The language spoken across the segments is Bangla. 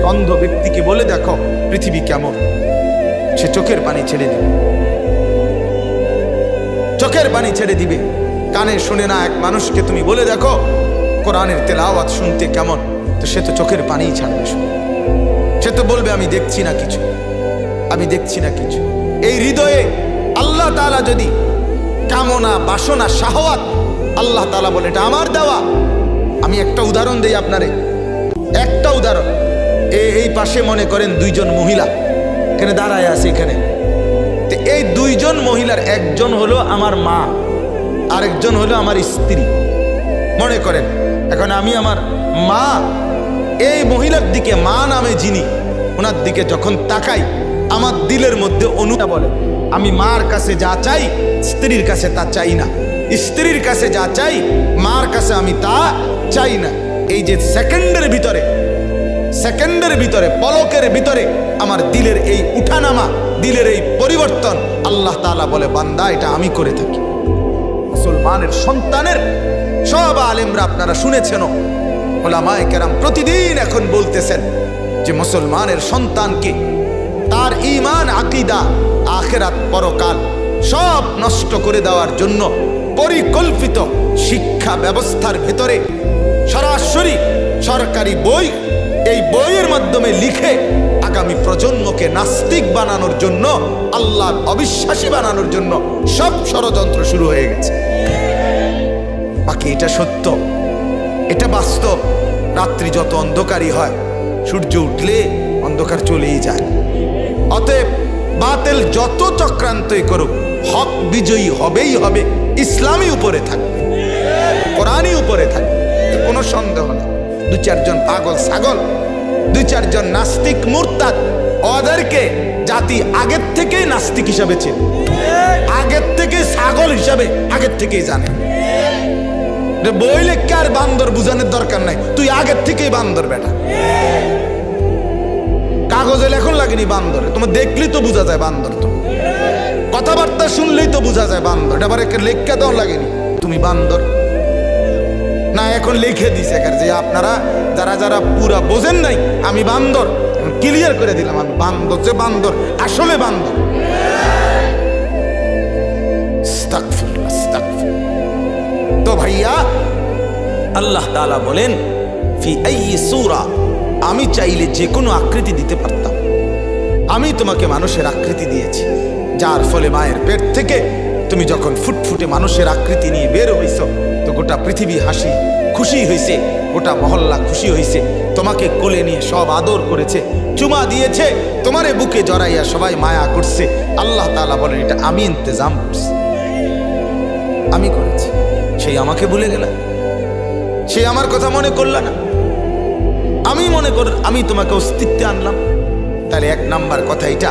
এক অন্ধ ব্যক্তিকে বলে দেখো, পৃথিবী কেমন? সে চোখের পানি ছেড়ে দিবে। চোখের পানি ছেড়ে দিবে। কানে শুনে না এক মানুষকে তুমি বলে দেখো, কোরআনের তেলাওয়াত শুনতে কেমন? তো সে তো চোখের পানিই ছাড়বে। সে তো বলবে, আমি দেখছি না কিছু। আমি দেখছি না কিছু। এই হৃদয়ে আল্লাহ তালা যদি কামনা, বাসনা, শাহওয়াত, আল্লাহ তালা বলে, এটা আমার দেওয়া। আমি একটা উদাহরণ দিই আপনারে। একটা উদাহরণ। এই পাশে মনে করেন দুইজন মহিলা। এখানে দাঁড়ায় আছে এখানে। তো এই দুইজন মহিলার একজন হলো আমার মা, আরেকজন হলো আমার স্ত্রী। মনে করেন, এখন আমি আমার মা, এই মহিলার দিকে, মা নামে যিনি, ওনার দিকে যখন তাকাই, আমার দিলের মধ্যে অনুটা বলে, আমি মার কাছে যা চাই, স্ত্রীর কাছে তা চাই না। স্ত্রীর কাছে যা চাই, মার কাছে আমি তা চাই না। এই যে সেকেন্ডের ভিতরে সেকেন্ডের ভিতরে, পলকের ভিতরে আমার দিলের এই উঠানামা, দিলের এই পরিবর্তন আল্লাহ তাআলা বলে, বান্দা, এটা আমি করে থাকি। মুসলমানের সন্তানের সব আলেমরা আপনারা শুনেছেন ওলামায় কেরাম প্রতিদিন এখন বলতেছেন যে, মুসলমানের সন্তানকে তার ইমান আকিদা আখেরাত পরকাল সব নষ্ট করে দেওয়ার জন্য পরিকল্পিত শিক্ষা ব্যবস্থার ভেতরে সরাসরি সরকারি বই এই বইয়ের মাধ্যমে লিখে আগামী প্রজন্মকে নাস্তিক বানানোর জন্য, আল্লাহর অবিশ্বাসী বানানোর জন্য সব ষড়যন্ত্র শুরু হয়ে গেছে। বাকি এটা সত্য, এটা বাস্তব। রাত্রি যত অন্ধকারই হয়, সূর্য উঠলে অন্ধকার চলেই যায়। অতএব বাতেল যত চক্রান্তই করুক, হক বিজয়ী হবেই হবে ইসলামী উপরে থাকবে। কোরআনই উপরে থাকবে, কোনো সন্দেহ নেই। দু চারজন পাগল ছাগল দুই চারজন নাস্তিক মুরতাদ। ওদেরকে জাতি আগের থেকেই নাস্তিক হিসাবে চেনে। আগের থেকে ছাগল হিসাবে আগের থেকেই জানে। বই লেখকে আর বান্দর বুঝানোর দরকার নাই। তুই আগের থেকেই বান্দর বেটা। কাগজে লেখন লাগেনি বান্দর। তোমার দেখলেই তো বোঝা যায় বান্দর তো। কথাবার্তা শুনলেই তো বোঝা যায় বান্দর। এটা আবার একটা লেখা দেওয়া লাগেনি। তুমি বান্দর। না, এখন লিখে দিছে একার যে আপনারা যারা যারা পুরা বোঝেন নাই, আমি বান্দর ক্লিয়ার করে দিলাম, আমি বান্দর, যে বান্দর, আসলে বান্দর। তো ভাইয়া, আল্লাহ তাআলা বলেন সূরা আমি চাইলে যে কোনো আকৃতি দিতে পারতাম আমি তোমাকে মানুষের আকৃতি দিয়েছি, যার ফলে মায়ের পেট থেকে তুমি যখন ফুটফুটে মানুষের আকৃতি নিয়ে বের হইছ তো গোটা পৃথিবী হাসি, খুশি হয়েছে গোটা মহল্লা খুশি হয়েছে তোমাকে কোলে নিয়ে সব আদর করেছে, চুমা দিয়েছে, তোমারে বুকে জড়াইয়া সবাই মায়া করছে। আল্লাহ তাআলা বলেন, এটা আমি ইন্তজাম করছি। আমি করেছি। সেই আমাকে ভুলে গেল। সে আমার কথা মনে করল না। আমি মনে কর, আমি তোমাকে অস্তিত্বে আনলাম। তাহলে এক নাম্বার কথা এটা।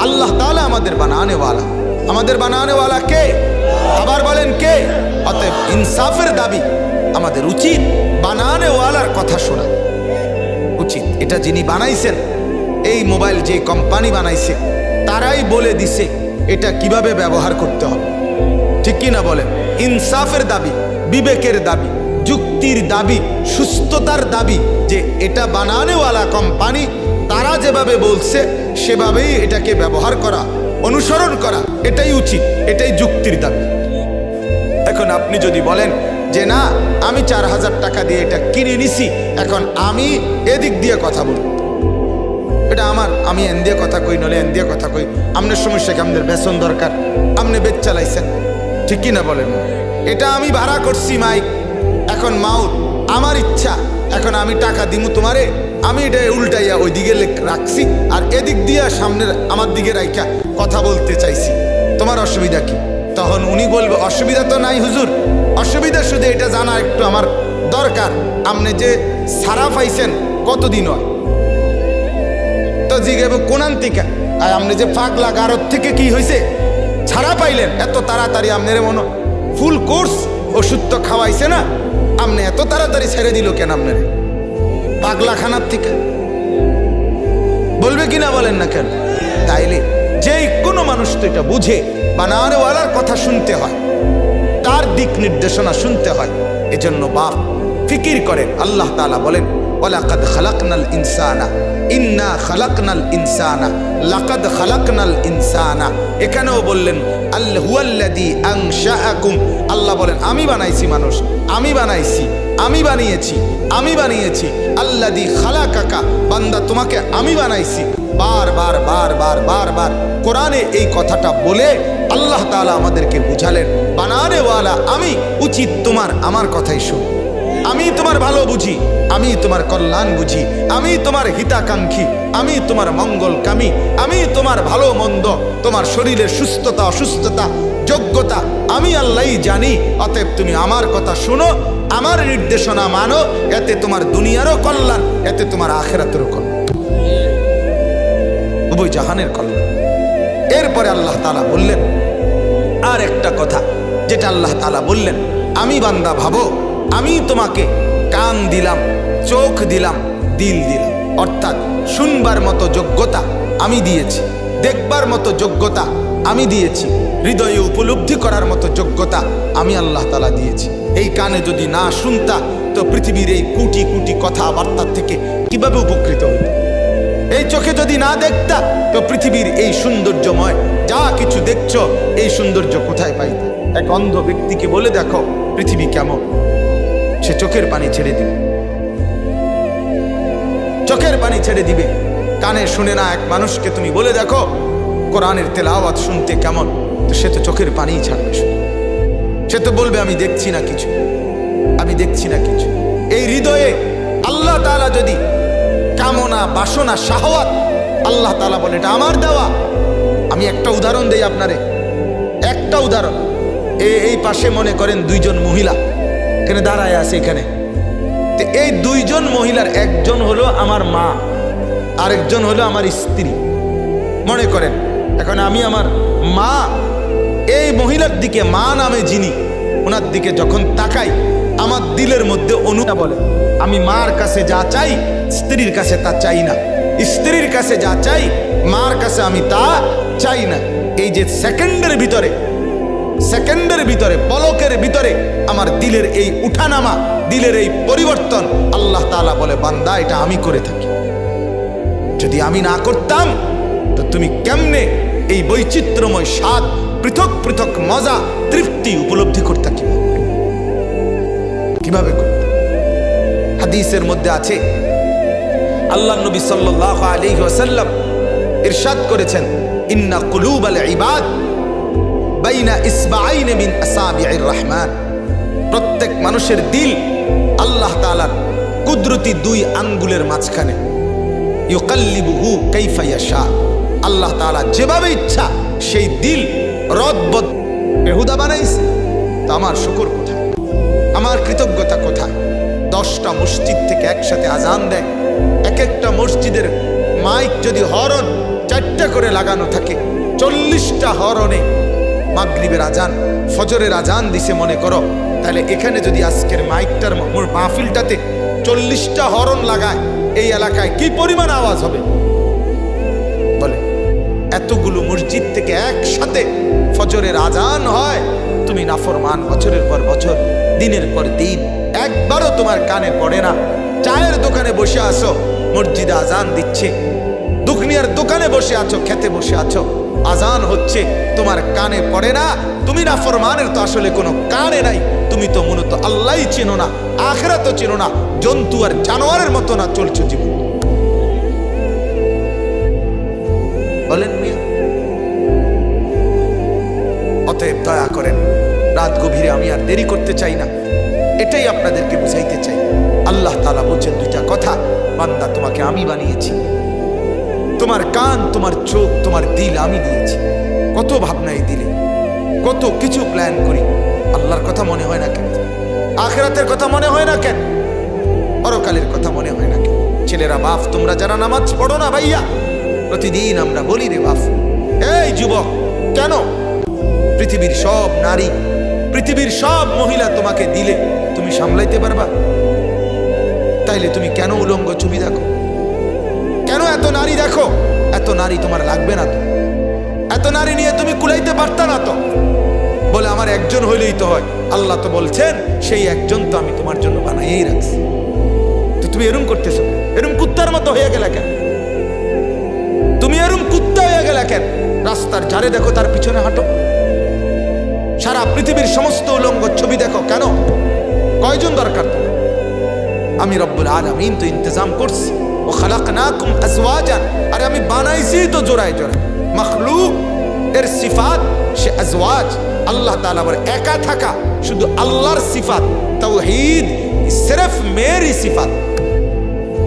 আল্লাহ তাআলা আমাদের বানানেওয়ালা। আমাদের বানানেওয়ালা কে? আবার বলেন কে? অতএব ইনসাফের দাবি আমাদের উচিত বানানেওয়ালার কথা শোনা। উচিত। এটা যিনি বানাইছেন, এই মোবাইল যে কোম্পানি বানাইছে, তারাই বলে দিছে এটা কীভাবে ব্যবহার করতে হবে। ঠিক কি না বলেন? ইনসাফের দাবি, বিবেকের দাবি, যুক্তির দাবি, সুস্থতার দাবি যে এটা বানানেওয়ালা কোম্পানি, তারা যেভাবে বলছে, সেভাবেই এটাকে ব্যবহার করা, অনুসরণ করা, এটাই উচিত, এটাই যুক্তির দাবি। এখন আপনি যদি বলেন যে না, আমি চার হাজার টাকা দিয়ে এটা কিনে নিছি, এখন আমি এদিক দিয়ে কথা বলব। এটা আমার, আমি এন দিয়ে কথা কই নলে এন দিয়ে কথা কই। আপনার সমস্যা কি আপনাদের বেতন দরকার? আপনি বেচ চালাইছেন। ঠিক কি না বলেন? এটা আমি ভাড়া করছি, মাইক। এখন মাউথ, আমার ইচ্ছা। এখন আমি টাকা দিমু তোমারে, আমি এটা উল্টাইয়া ওই দিকে রাখছি। আর এদিক দিয়ে সামনের, আমার দিকে রাইখা কথা বলতে চাইছি। তোমার অসুবিধা কি? তখন উনি বলবে, অসুবিধা তো নাই হুজুর। অসুবিধা শুধু এটা জানা একটু আমার দরকার। আপনি যে সারা পাইছেন, কতদিন হয়? তো জিজ্ঞেস কোনান থেকে আর আপনি যে পাগলা গারত থেকে কি হয়েছে ছাড়া পাইলেন, এত তাড়াতাড়ি আপনার মনে ফুল কোর্স ওষুধ তো খাওয়াইছে না। আপনি এত তাড়াতাড়ি ছেড়ে দিল কেন আপনার? পাগলাখানার থেকে। বলবে কিনা বলেন না কেন? তাইলে যে কোনো মানুষ তো এটা বুঝে, বানানেওয়ালার কথা শুনতে হয়। তার দিক নির্দেশনা শুনতে হয়। এজন্য বাপ ফিকির করেন। আল্লাহ তালা বলেন, ওয়ালাকাদ খালাকনাল ইনসানা, ইন্না খালাকনাল ইনসানা, লাকাদ খালাকনাল ইনসানা। এখানেও বললেন আল্লাহ হুয়াল্লাযী আনশাআকুম আল্লাহ বলেন, আমি বানাইছি মানুষ, আমি বানাইছি, আমি বানিয়েছি আমি বানিয়েছি। আল্লাদি খালা কাকা বান্দা তোমাকে আমি বানাইছি বার বার বার বার বার বার কোরআনে এই কথাটা বলে আল্লাহ তাআলা আমাদেরকে বুঝালেন বানানেওয়ালা আমি উচিত তোমার, আমার কথাই শোন। আমি তোমার ভালো বুঝি, আমি তোমার কল্যাণ বুঝি, আমি তোমার হিতাকাঙ্ক্ষী, আমি তোমার মঙ্গল কামী আমি তোমার ভালো মন্দ, তোমার শরীরের সুস্থতা, অসুস্থতা, যোগ্যতা, আমি আল্লাহই জানি, অতএব তুমি আমার কথা শোনো, আমার নির্দেশনা মানো, এতে তোমার দুনিয়ারও কল্যাণ, এতে তোমার আখেরাতেরও কল্যাণ। উভয় জাহানের কল্যাণ এরপরে আল্লাহ তালা বললেন, আর একটা কথা, যেটা আল্লাহ তালা বললেন, আমি বান্দা ভাবো, আমি তোমাকে কান দিলাম, চোখ দিলাম, দিল দিলাম। অর্থাৎ শুনবার মতো যোগ্যতা আমি দিয়েছি, দেখবার মতো যোগ্যতা আমি দিয়েছি, হৃদয়ে উপলব্ধি করার মতো যোগ্যতা আমি আল্লাহ তালা দিয়েছি। এই কানে যদি না শুনতা, তো পৃথিবীর এই কোটি কোটি কথাবার্তার থেকে কীভাবে উপকৃত হইত এই চোখে যদি না দেখতা, তো পৃথিবীর এই সৌন্দর্যময়, যা কিছু দেখছ, এই সৌন্দর্য কোথায় পাইতে? এক অন্ধ ব্যক্তিকে বলে দেখো, পৃথিবী কেমন? সে চোখের পানি ছেড়ে দিবে। চোখের পানি ছেড়ে দিবে। কানে শুনে না এক মানুষকে তুমি বলে দেখো, কোরআনের তেলাওয়াত শুনতে কেমন? তো সে তো চোখের পানিই ছাড়বে শুধু। সে তো বলবে, আমি দেখছি না কিছু। আমি দেখছি না কিছু। এই হৃদয়ে আল্লাহ তাআলা যদি কামনা, বাসনা শাহওয়াত আল্লাহ তালা বলে, এটা আমার দেওয়া। আমি একটা উদাহরণ দেই আপনারে। একটা উদাহরণ। এ- এই পাশে মনে করেন দুইজন মহিলা। এখানে দাঁড়ায় আছে এখানে। তো এই দুইজন মহিলার একজন হলো আমার মা, আরেকজন হলো আমার স্ত্রী। মনে করেন, এখন আমি আমার মা, এই মহিলার দিকে মা নামে যিনি, ওনার দিকে যখন তাকাই, আমার দিলের মধ্যে অনুটা বলে, আমি মার কাছে যা চাই স্ত্রীর কাছে তা চাই না। স্ত্রীর কাছে যা চাই, মার কাছে আমি তা চাই না। এই যে সেকেন্ডের ভিতরে সেকেন্ডের ভিতরে, পলকের ভিতরে আমার দিলের এই উঠানামা, দিলের এই পরিবর্তন, আল্লাহ তাআলা বলে, বান্দা, এটা আমি করে থাকি। যদি আমি না করতাম, তো তুমি কেমনে এই বৈচিত্র্যময় স্বাদ, পৃথক পৃথক মজা, তৃপ্তি উপলব্ধি করতে কীভাবে কীভাবে হাদিসের মধ্যে আছে আল্লাহ নবী সাল্লাল্লাহু আলাইহি ওয়াসাল্লাম ইরশাদ করেছেন, ইন্না কুলুবাল ইবাদ বাইনা ইসবাআইন মিন আসাবি'ir রহমান। প্রত্যেক মানুষের দিল আল্লাহ তাআলার কুদরতি দুই আঙ্গুলের মাঝখানে। ইউকাল্লিবুহু কাইফা ইয়াশা। আল্লাহ তাআলা যেভাবে ইচ্ছা সেই দিল রদবদ বেহুদা বানাইছে। তো আমার শুকর কোথায়? আমার কৃতজ্ঞতা কোথায়? দশটা মসজিদ থেকে একসাথে আজান দেয়। এক একটা মসজিদের মাইক যদি হরণ চারটা করে লাগানো থাকে, চল্লিশটা হরণে মাগরিবের আজান, ফজরের আজান দিছে মনে করো। তাহলে এখানে যদি আজকের মাইকটার মাহফিলটাতে চল্লিশটা হরণ লাগায়, এই এলাকায় কি পরিমাণ আওয়াজ হবে? বলে, এতগুলো মসজিদ থেকে একসাথে ফজরের আজান হয়। তুমি নাফরমান বছরের পর বছর, দিনের পর দিন, একবারও তোমার কানে পড়ে না। চায়ের দোকানে বসে আসো মসজিদে আজান দিচ্ছে। দুখনিয়ার দোকানে বসে আছো, খেতে বসে আছো। আজান হচ্ছে, তোমার কানে পড়ে না। তুমি না ফরমানের তো আসলে কোনো কানে নাই। তুমি তো মূলত আল্লাহ চেনো না আখেরা তো চেনো না। জন্তু আর জানোয়ারের মতো না চলছো জীবন। বলেন অতএব দয়া করেন, রাত গভীরে আমি আর দেরি করতে চাই না। এটাই আপনাদেরকে বুঝাইতে চাই। আল্লাহ তালা বলছেন দুইটা কথা, বান্দা তোমাকে আমি বানিয়েছি। তোমার কান, তোমার চোখ, তোমার দিল আমি দিয়েছি। কত ভাবনা এই দিলে, কত কিছু প্ল্যান করি, আল্লাহর কথা মনে হয় না কেন? আখেরাতের কথা মনে হয় না কেন? পরকালের কথা মনে হয় না কেন? ছেলেরা, বাপ, তোমরা যারা নামাজ পড়ো না ভাইয়া, প্রতিদিন আমরা বলি রে বাপ, এই যুবক, কেন? পৃথিবীর সব নারী, পৃথিবীর সব মহিলা তোমাকে দিলে তুমি সামলাইতে পারবা? তাইলে তুমি কেন উলঙ্গ ছবি দেখো? কেন এত নারী দেখো? এত নারী তোমার লাগবে না তো। এত নারী নিয়ে তুমি কুলাইতে পারতা না তো। বলে আমার একজন হইলেই তো হয়। আল্লাহ তো বলছেন, সেই একজন তো আমি তোমার জন্য বানাইয়েই রাখছি। তো তুমি এরম করতেছো? এরম কুত্তার মতো হয়ে গেলে কেন? তুমি এরম কুত্তা হয়ে গেলে কেন? রাস্তার যারে দেখো, তার পিছনে হাঁটো। সারা পৃথিবীর সমস্ত উলঙ্গ ছবি দেখো কেন? কয়জন দরকার তোমার? আমি রব্বুল আলামিন তো ইন্তজাম করছি। ও খালাকনাকুম আজওয়াজান। আরে আমি বানাইছি তো জোড়ায় জোড়ায়। মখলুক, এর সিফাত, সে আজওয়াজ। আল্লাহ তালা বলে, একা থাকা, শুধু আল্লাহর সিফাত। তাওহীদ, সিরফ মেরি সিফাত।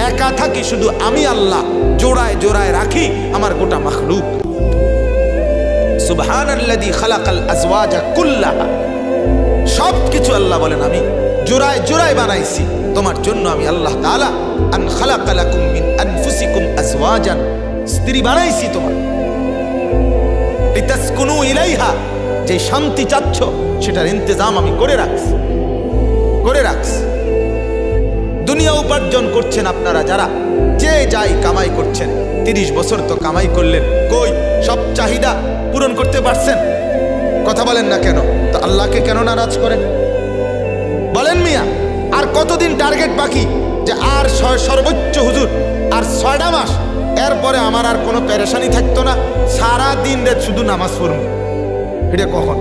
একা থাকি, শুধু আমি আল্লাহ। জোড়ায় জোড়ায় রাখি, আমার গোটা মখলুক। সুবহানাল্লাযী খালাকাল আজওয়াজা কুল্লাহা। সব কিছু আল্লাহ বলেন আমি জোড়ায় জোড়ায় বানাইছি। তোমার জন্য আমি আল্লাহ তাআলা আন খালাকালাকুম মিন আনফুসিকুম আজওয়াজান। স্ত্রী বানাইছি তোমার। লিতাসকুনু ইলাইহা, যে শান্তি চাচ্ছ, সেটার ইন্তজাম আমি করে রাখছি। করে রাখছি। দুনিয়া উপার্জন করছেন আপনারা যারা, যে যাই কামাই করছেন, তিরিশ বছর তো কামাই করলেন, কই সব চাহিদা পূরণ করতে পারছেন? কথা বলেন না কেন? তো আল্লাহকে কেন নারাজ করেন? বলেন মিয়া, আর কতদিন টার্গেট বাকি? যে আর সর্বোচ্চ হুজুর, আর ছয়টা মাস। এরপরে আমার আর কোনো পেরেশানি থাকতো না। সারা দিন রে শুধু নামাজ পড়ব। এটা কখন?